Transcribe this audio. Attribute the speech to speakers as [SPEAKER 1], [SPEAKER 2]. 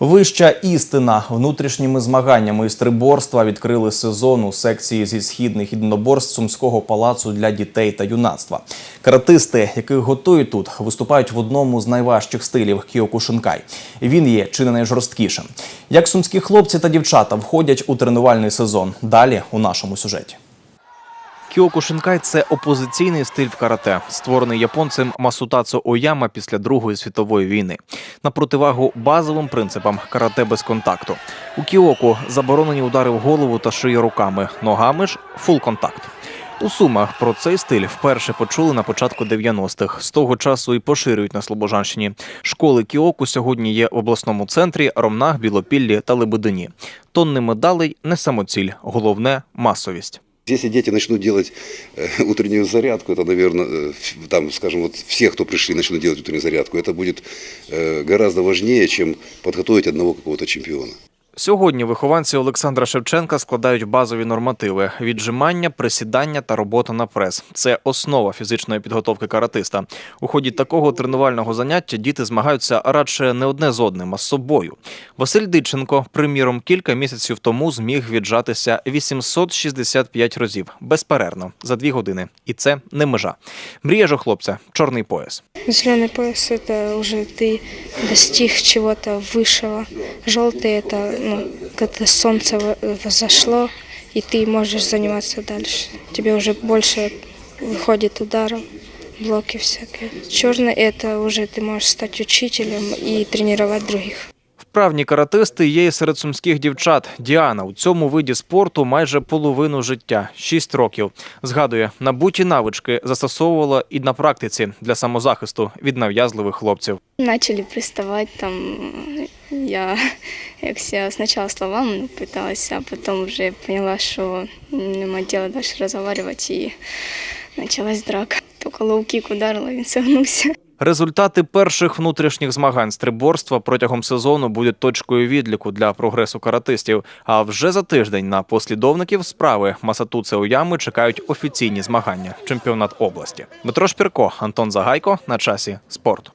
[SPEAKER 1] Вища істина внутрішніми змаганнями із триборства відкрили сезон у секції зі східних єдиноборств Сумського палацу для дітей та юнацтва. Каратисти, яких готують тут, виступають в одному з найважчих стилів кіокушинкай. Він є чи не найжорсткішим. Як сумські хлопці та дівчата входять у тренувальний сезон? Далі у нашому сюжеті. Кіокушинкай – це опозиційний стиль в карате, створений японцем Масутацо Ояма після Другої світової війни. На противагу базовим принципам карате без контакту. У кіоку заборонені удари в голову та шию руками, ногами ж фул контакт. У Сумах про цей стиль вперше почули на початку 90-х. З того часу і поширюють на Слобожанщині. Школи кіоку сьогодні є в обласному центрі, Ромнах, Білопіллі та Лебедині. Тонни медалей не самоціль, головне масовість.
[SPEAKER 2] Если дети начнут делать э, утреннюю зарядку, это, наверное, э, ф- там, скажем, вот все, кто пришли, начнут делать утреннюю зарядку, это будет э, гораздо важнее, чем подготовить одного какого-то чемпиона.
[SPEAKER 1] Сьогодні вихованці Олександра Шевченка складають базові нормативи: віджимання, присідання та робота на прес. Це основа фізичної підготовки каратиста. У ході такого тренувального заняття діти змагаються радше не одне з одним, а з собою. Василь Диченко, приміром, кілька місяців тому зміг віджатися 865 разів безперервно за дві години. І це не межа. Мрія ж у хлопця чорний пояс.
[SPEAKER 3] Зеленый пояс это уже ты достиг чего-то высшего. Желтый это ну, когда солнце во- возошло, и ты можешь заниматься дальше. Тебе уже больше выходит ударов, блоки всякие. Черный это уже ты можешь стать учителем и тренировать других.
[SPEAKER 1] Вправні каратисти є і серед сумських дівчат. Діана у цьому виді спорту майже половину життя 6 років. Згадує, набуті навички застосовувала і на практиці для самозахисту від нав'язливих хлопців.
[SPEAKER 4] Начали приставать там. я якся спочатку словами пыталась, а потом вже поняла, що нема діла далі розмовляти і почалась драка. Тільки лоу-кік ударила, він согнувся.
[SPEAKER 1] Результати перших внутрішніх змагань з триборства протягом сезону будуть точкою відліку для прогресу каратистів. А вже за тиждень на послідовників справи Масатуце Оями чекають офіційні змагання чемпіонат області. Дмитро Шпірко, Антон Загайко на часі спорт.